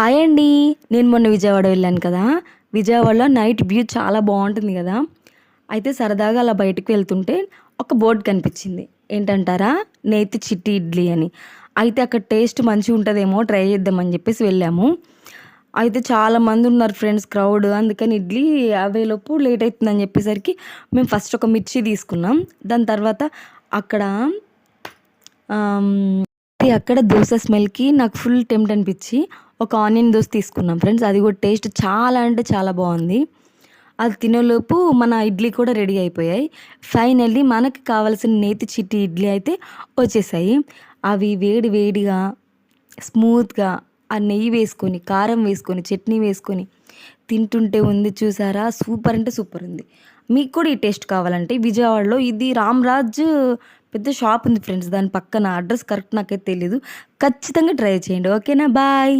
Hi అండి. నేను మొన్న విజయవాడ వెళ్ళాను కదా. విజయవాడలో నైట్ వ్యూ చాలా బాగుంటుంది కదా. అయితే సరదాగా అలా బయటకు వెళ్తుంటే ఒక బోర్డు కనిపించింది. ఏంటంటారా? నేతి చిట్టి ఇడ్లీ అని. అయితే అక్కడ టేస్ట్ మంచిగా ఉంటుందేమో ట్రై చేద్దామని చెప్పేసి వెళ్ళాము. అయితే చాలా మంది ఉన్నారు ఫ్రెండ్స్ క్రౌడ్ అందుకని ఇడ్లీ అవేలోపు లేట్ అవుతుందని చెప్పేసరికి మేము ఫస్ట్ ఒక మిర్చి తీసుకున్నాం. దాని తర్వాత అక్కడ అక్కడ దోశ స్మెల్కి నాకు ఫుల్ టెంప్ట్ అనిపించి ఒక ఆనియన్ దోశ తీసుకున్నాం ఫ్రెండ్స్. అది కూడా టేస్ట్ చాలా అంటే చాలా బాగుంది. అది తినేలోపు మన ఇడ్లీ కూడా రెడీ అయిపోయాయి. ఫైనల్లీ మనకి కావాల్సిన నేతి చిట్టి ఇడ్లీ అయితే వచ్చేసాయి. అవి వేడి వేడిగా స్మూత్గా ఆ నెయ్యి వేసుకొని కారం వేసుకొని చట్నీ వేసుకొని తింటుంటే ఉంది చూసారా? సూపర్ అంటే సూపర్ ఉంది. మీకు కూడా ఈ టేస్ట్ కావాలంటే విజయవాడలో ఇది రామ్రాజ్ పెద్ద షాప్ ఉంది ఫ్రెండ్స్. దాని పక్కన అడ్రస్ కరెక్ట్ నాకైతే తెలీదు. ఖచ్చితంగా ట్రై చేయండి. ఓకేనా? బాయ్.